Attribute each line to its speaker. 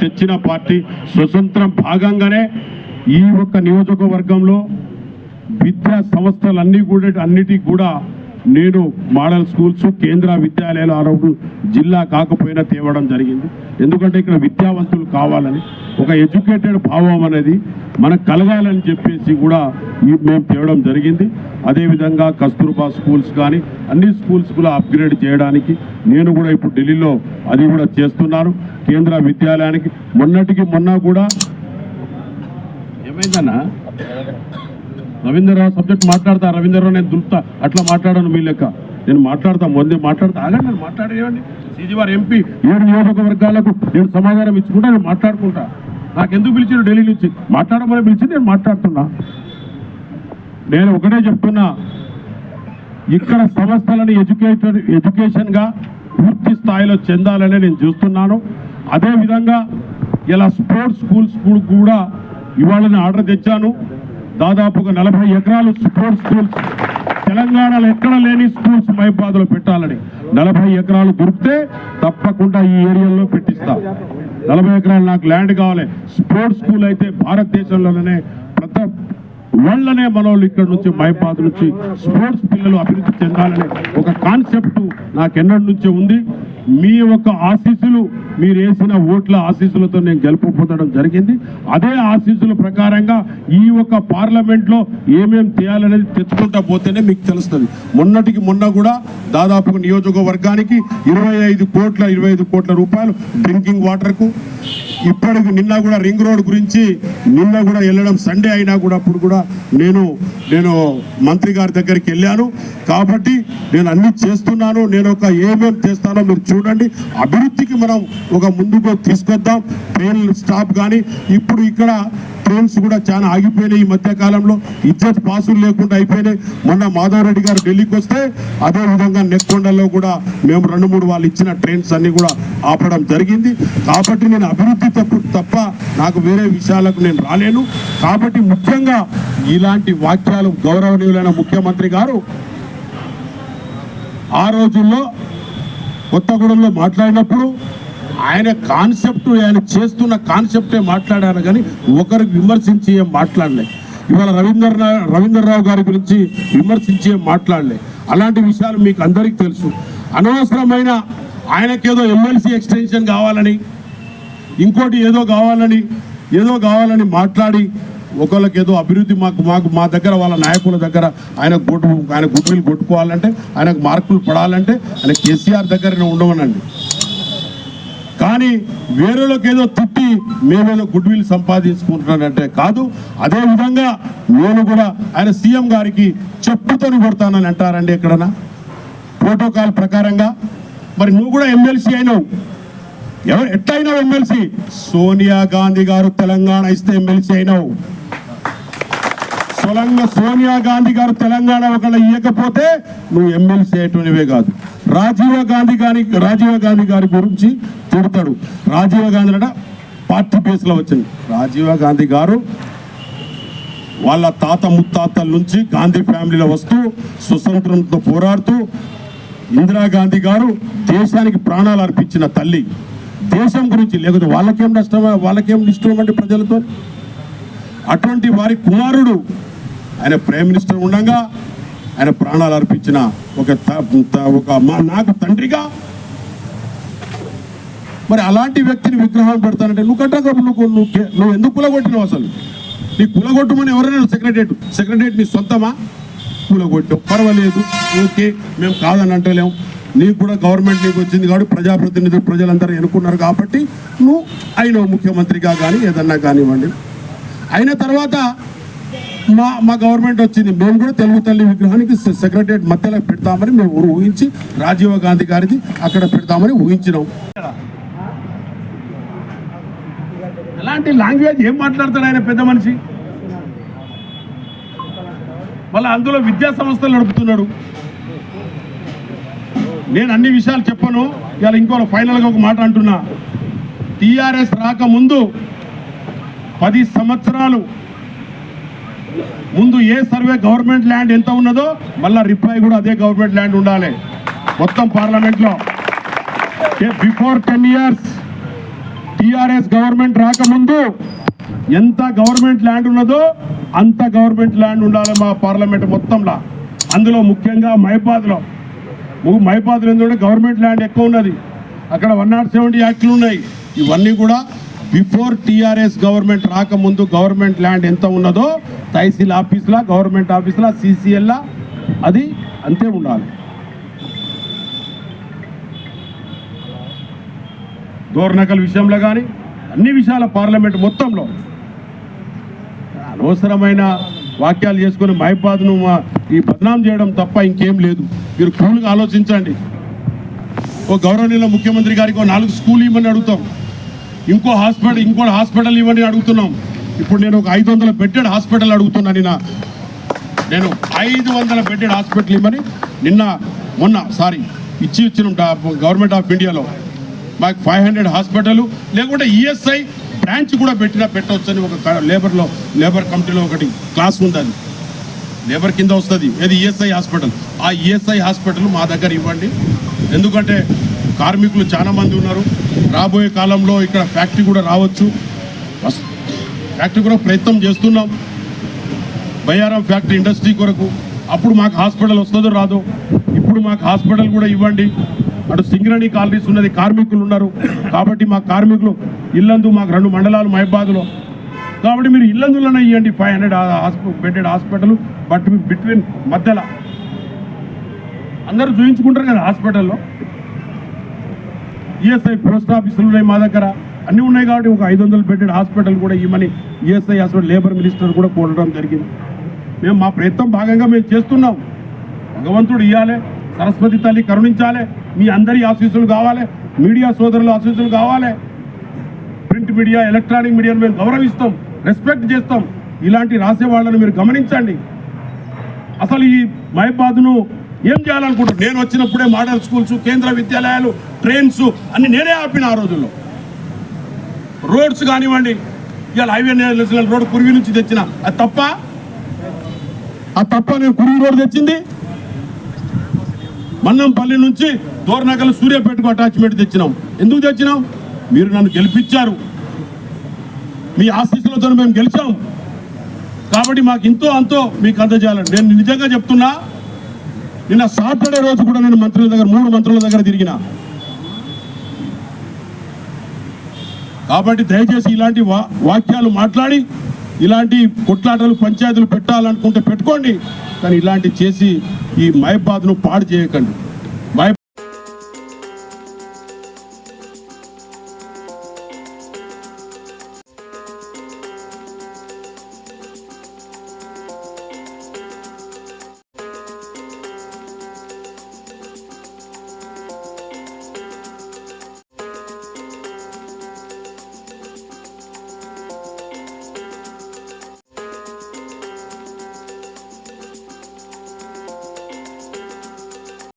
Speaker 1: తెచ్చిన పార్టీ స్వతంత్రం భాగంగానే ఈ ఒక్క నియోజకవర్గంలో విద్యా సంస్థలన్నీ కూడా అన్నిటికీ కూడా నేను మోడల్ స్కూల్స్ కేంద్ర విద్యాలయాలు ఆరోపణ జిల్లా కాకపోయినా తేవడం జరిగింది. ఎందుకంటే ఇక్కడ విద్యావంతులు కావాలని ఒక ఎడ్యుకేటెడ్ భావం అనేది మనకు కలగాలని చెప్పేసి కూడా మేము తేవడం జరిగింది. అదేవిధంగా కస్తూర్బా స్కూల్స్ కానీ అన్ని స్కూల్స్ కూడా అప్గ్రేడ్ చేయడానికి నేను కూడా ఇప్పుడు ఢిల్లీలో అది కూడా చేస్తున్నాను. కేంద్ర విద్యాలయానికి మొన్నటికి మొన్న కూడా ఏమైందన్నా? రవీంద్రరావు సబ్జెక్ట్ మాట్లాడతా రవీంద్రరావు నేను దులుపుతా. అట్లా మాట్లాడాను మీ లెక్క. నేను మాట్లాడతా ముందే మాట్లాడతా. ఆగండి నేను మాట్లాడేయండి సీజీవార్ ఎంపీ ఏడు నియోజకవర్గాలకు నేను సమాధానం ఇచ్చుకుంటా నేను మాట్లాడుకుంటా. నాకెందుకు పిలిచారు ఢిల్లీ నుంచి? మాట్లాడమని పిలిచి నేను మాట్లాడుతున్నా. నేను ఒకటే చెప్తున్నా. ఇక్కడ సంస్థలను ఎడ్యుకేటెడ్ ఎడ్యుకేషన్గా పూర్తి స్థాయిలో చెందాలని నేను చూస్తున్నాను. అదేవిధంగా ఇలా స్పోర్ట్స్ స్కూల్స్ కూడా ఇవాళ ఆర్డర్ తెచ్చాను. దాదాపుగా నలభై ఎకరాలు స్పోర్ట్స్ స్కూల్స్. తెలంగాణలో ఎక్కడ లేని స్కూల్స్ మైపాదులో పెట్టాలని నలభై ఎకరాలు దొరికితే తప్పకుండా ఈ ఏరియాలో పెట్టిస్తా. నలభై ఎకరాలు నాకు ల్యాండ్ కావాలి. స్పోర్ట్స్ స్కూల్ అయితే భారతదేశంలోనే వాళ్ళనే మనోళ్ళు ఇక్కడ నుంచి బైపాస్ నుంచి స్పోర్ట్స్ పిల్లలు అభివృద్ధి చెందాలనే ఒక కాన్సెప్ట్ నాకెన్నటి నుంచే ఉంది. మీ యొక్క ఆశీస్సులు మీరు వేసిన ఓట్ల ఆశీస్సులతో నేను గెలుపొందడం జరిగింది. అదే ఆశీస్సుల ప్రకారంగా ఈ యొక్క పార్లమెంట్లో ఏమేమి చేయాలనేది తెచ్చుకుంటా పోతేనే మీకు తెలుస్తుంది. మొన్నటికి మొన్న కూడా దాదాపు నియోజకవర్గానికి ఇరవై ఐదు కోట్ల ఇరవై ఐదు కోట్ల రూపాయలు డ్రింకింగ్ వాటర్కు. ఇప్పటికి నిన్న కూడా రింగ్ రోడ్ గురించి నిన్న కూడా వెళ్ళడం సండే అయినా కూడా అప్పుడు కూడా నేను నేను మంత్రి గారి దగ్గరికి వెళ్ళాను. కాబట్టి నేను అన్ని చేస్తున్నాను. నేను ఒక ఏమేమి చేస్తానో మీరు చూడండి. అభివృద్ధికి మనం ఒక ముందుకు తీసుకొద్దాం. ట్రైన్ స్టాప్ కానీ ఇప్పుడు ఇక్కడ ట్రైన్స్ కూడా చాలా ఆగిపోయినాయి ఈ మధ్య కాలంలో. ఇజ్జత్ పాసులు లేకుండా అయిపోయినాయి. మొన్న మాధవ్ రెడ్డి గారు ఢిల్లీకి వస్తే అదే విధంగా నెక్కొండలో కూడా మేము రెండు మూడు వాళ్ళు ఇచ్చిన ట్రైన్స్ అన్ని కూడా ఆపడం జరిగింది. కాబట్టి నేను అభివృద్ధి తప్పు తప్ప నాకు వేరే విషయాలకు నేను రాలేను. కాబట్టి ముఖ్యంగా ఇలాంటి వాక్యాలు గౌరవనీయులైన ముఖ్యమంత్రి గారు ఆ రోజుల్లో కొత్తగూడెంలో మాట్లాడినప్పుడు ఆయన కాన్సెప్ట్ ఆయన చేస్తున్న కాన్సెప్టే మాట్లాడారు కానీ ఒకరికి విమర్శించి ఏం మాట్లాడలే. ఇవాళ రవీంద్ర రవీంద్రరావు గారి గురించి విమర్శించి ఏం మాట్లాడలే. అలాంటి విషయాలు మీకు అందరికీ తెలుసు. అనవసరమైన ఆయనకేదో ఎమ్మెల్సీ ఎక్స్టెన్షన్ కావాలని ఇంకోటి ఏదో కావాలని ఏదో కావాలని మాట్లాడి ఒకళ్ళకి ఏదో అభివృద్ధి మాకు మాకు మా దగ్గర వాళ్ళ నాయకుల దగ్గర ఆయన గుడ్ ఆయన గుడ్విల్ కొట్టుకోవాలంటే ఆయనకు మార్కులు పడాలంటే ఆయన కేసీఆర్ దగ్గరనే ఉండవనండి కానీ వేరేలోకి ఏదో తిట్టి మేమేదో గుడ్ విల్ సంపాదించుకుంటున్నానంటే కాదు. అదే విధంగా నేను కూడా ఆయన సీఎం గారికి చెప్పుతోని కొడతానని అంటారండి ఎక్కడన్నా? ప్రోటోకాల్ ప్రకారంగా? మరి నువ్వు కూడా ఎమ్మెల్సీ అయినావు. ఎవరు ఎట్లయినావు ఎమ్మెల్సీ? సోనియా గాంధీ గారు తెలంగాణ ఇస్తే ఎమ్మెల్సీ అయినావు. సొలంగ సోనియా గాంధీ గారు తెలంగాణ ఒకళ్ళు ఇవ్వకపోతే నువ్వు ఎమ్మెల్సీ అయ్యేటువంటివే కాదు. రాజీవ్ గాంధీ గారి రాజీవ్ గాంధీ గారి గురించి తిడతాడు. రాజీవ్ గాంధీ అట పార్టీ బేస్లో వచ్చింది. రాజీవ్ గాంధీ గారు వాళ్ళ తాత ముత్తాతల నుంచి గాంధీ ఫ్యామిలీలో వస్తూ స్వతంత్రంతో పోరాడుతూ ఇందిరాగాంధీ గారు దేశానికి ప్రాణాలు అర్పించిన తల్లి. దేశం గురించి లేకపోతే వాళ్ళకేం నష్టం వాళ్ళకేం ఇష్టం అంటే ప్రజలతో? అటువంటి వారి కుమారుడు. ఆయన ప్రైమ్ మినిస్టర్ ఉండగా ఆయన ప్రాణాలు అర్పించిన ఒక త- త- ఒక మా నాకు తండ్రిగా. మరి అలాంటి వ్యక్తిని విగ్రహాలు పెడతానంటే నువ్వు కట్టక నువ్వు నువ్వు నువ్వు ఎందుకు కులగొట్టినావు అసలు? నీ కులగొట్టమని ఎవరైనా సెక్రటరేట్ సెక్రటరేట్ నీ సొంతమా? కులగొట్టు పర్వాలేదు ఓకే మేము కాదని అంటలేము. నీకు కూడా గవర్నమెంట్ నీకు వచ్చింది కాబట్టి ప్రజాప్రతినిధులు ప్రజలందరూ ఎన్నుకున్నారు కాబట్టి నువ్వు అయినావు ముఖ్యమంత్రిగా కానీ ఏదన్నా కానివ్వండి. అయిన తర్వాత మా మా గవర్నమెంట్ వచ్చింది. మేము కూడా తెలుగు తల్లి విగ్రహానికి సెక్రటరియట్ మధ్యలో పెడతామని మేము ఊహించి రాజీవ్ గాంధీ గారిది అక్కడ పెడతామని ఊహించినాం. ఎలాంటి లాంగ్వేజ్ ఏం మాట్లాడతాడు ఆయన పెద్ద మనిషి? మళ్ళీ అందులో విద్యా సంస్థలు నడుపుతున్నాడు. నేను అన్ని విషయాలు చెప్పను. ఇవాళ ఇంకో ఫైనల్గా ఒక మాట అంటున్నా. టీఆర్ఎస్ రాకముందు పది సంవత్సరాలు ముందు ఏ సర్వే గవర్నమెంట్ ల్యాండ్ ఎంత ఉన్నదో మళ్ళా రిప్లై కూడా అదే గవర్నమెంట్ ల్యాండ్ ఉండాలి. మొత్తం పార్లమెంట్లో. Before ten years TRS government రాకముందు ఎంత గవర్నమెంట్ ల్యాండ్ ఉన్నదో అంత గవర్నమెంట్ ల్యాండ్ ఉండాలి మా పార్లమెంట్ మొత్తంలో. అందులో ముఖ్యంగా మహిబాద్లో మహిబాద్లో ఎందుకంటే గవర్నమెంట్ ల్యాండ్ ఎక్కువ ఉన్నది. అక్కడ వన్ నాట్ సెవెంటీ యాక్ట్లు ఉన్నాయి. ఇవన్నీ కూడా బిఫోర్ టీఆర్ఎస్ గవర్నమెంట్ రాకముందు గవర్నమెంట్ ల్యాండ్ ఎంత ఉన్నదో తహసీల్ ఆఫీస్లా గవర్నమెంట్ ఆఫీస్లా సిసిఎల్లా అది అంతే ఉండాలి. దోర్నకల్ విషయంలో కానీ అన్ని విషయాల పార్లమెంట్ మొత్తంలో అనవసరమైన వాక్యాలు చేసుకుని మహిబాద్ను మా- ఈ బదనాం చేయడం తప్ప ఇంకేం లేదు. మీరు కూల్గా ఆలోచించండి. ఓ గౌరవనీయుల ముఖ్యమంత్రి గారికి ఓ నాలుగు స్కూల్ ఇవ్వమని అడుగుతాం. ఇంకో హాస్పిటల్ ఇంకో హాస్పిటల్ ఇవ్వని అడుగుతున్నాం. ఇప్పుడు నేను ఒక ఐదు వందల బెడ్డెడ్ హాస్పిటల్ అడుగుతున్నాను నిన్న. నేను ఐదు వందల బెడ్డెడ్ హాస్పిటల్ ఇవ్వని నిన్న మొన్న సారీ ఇచ్చి ఇచ్చిన గవర్నమెంట్ ఆఫ్ ఇండియాలో మాకు ఫైవ్ హండ్రెడ్ హాస్పిటల్ లేకుంటే ఈఎస్ఐ బ్రాంచ్ కూడా పెట్టినా పెట్టవచ్చని ఒక లేబర్లో లేబర్ కమిటీలో ఒకటి క్లాస్ ఉంది అది లేబర్ కింద వస్తుంది. ఏది ఈఎస్ఐ హాస్పిటల్? ఆ ఈఎస్ఐ హాస్పిటల్ మా దగ్గర ఇవ్వండి. ఎందుకంటే కార్మికులు చాలా మంది ఉన్నారు. రాబోయే కాలంలో ఇక్కడ ఫ్యాక్టరీ కూడా రావచ్చు. ఫ్యాక్టరీ కూడా ప్రయత్నం చేస్తున్నాం. బయ్యారం ఫ్యాక్టరీ ఇండస్ట్రీ కొరకు. అప్పుడు మాకు హాస్పిటల్ వస్తుందో రాదో ఇప్పుడు మాకు హాస్పిటల్ కూడా ఇవ్వండి. అటు సింగరణి కాలనీస్ ఉన్నది కార్మికులు ఉన్నారు. కాబట్టి మా కార్మికులు ఇల్లందు మాకు రెండు మండలాలు మహబాద్లో. కాబట్టి మీరు ఇల్లందులోనే ఇవ్వండి five hundred bedded hospital but between మధ్యలో. అందరూ చూయించుకుంటారు కదా హాస్పిటల్లో. ఈఎస్ఐ పోస్ట్ ఆఫీసులు ఉన్నాయి మా దగ్గర. అన్నీ ఉన్నాయి కాబట్టి ఒక ఐదు వందలు బెడ్డెడ్ హాస్పిటల్ కూడా ఇవ్వమని ఈఎస్ఐ హాస్పిటల్ లేబర్ మినిస్టర్ కూడా కోరడం జరిగింది. మేము మా ప్రయత్నం భాగంగా మేము చేస్తున్నాం. భగవంతుడు ఇవ్వాలి సరస్వతి తల్లి కరుణించాలి మీ అందరి ఆశీస్సులు కావాలి మీడియా సోదరుల ఆశీస్సులు కావాలి. ప్రింట్ మీడియా ఎలక్ట్రానిక్ మీడియాను మేము గౌరవిస్తాం రెస్పెక్ట్ చేస్తాం. ఇలాంటి రాసే వాళ్ళని మీరు గమనించండి. అసలు ఈ మహిబాద్ను ఏం చేయాలనుకుంటారు నేను వచ్చినప్పుడే మోడల్ స్కూల్స్ కేంద్ర విద్యాలయాలు ట్రైన్స్ అన్ని నేనే ఆపిన ఆ రోజుల్లో. రోడ్స్ కానివ్వండి ఇవాళ హైవే రోడ్ కురివి నుంచి తెచ్చిన. అది తప్ప? ఆ తప్ప నేను కురివి రోడ్ తెచ్చింది? మన్నంపల్లి నుంచి దోర్నకల్ సూర్యాపేటకు అటాచ్మెంట్ తెచ్చినాం. ఎందుకు తెచ్చినాం? మీరు నన్ను గెలిపించారు. మీ ఆశీస్సులతో మేము గెలిచాం. కాబట్టి మాకు ఇంతో అంతో మీకు అందజేయాలండి నేను నిజంగా చెప్తున్నా నిన్న సాటర్డే రోజు కూడా నేను మంత్రుల దగ్గర మూడు మంత్రుల దగ్గర తిరిగిన. కాబట్టి దయచేసి ఇలాంటి వా- వాక్యాలు మాట్లాడి ఇలాంటి కొట్లాటలు పంచాయతీలు పెట్టాలనుకుంటే పెట్టుకోండి కానీ ఇలాంటి చేసి ఈ మైబాద్ను పాడు చేయకండి.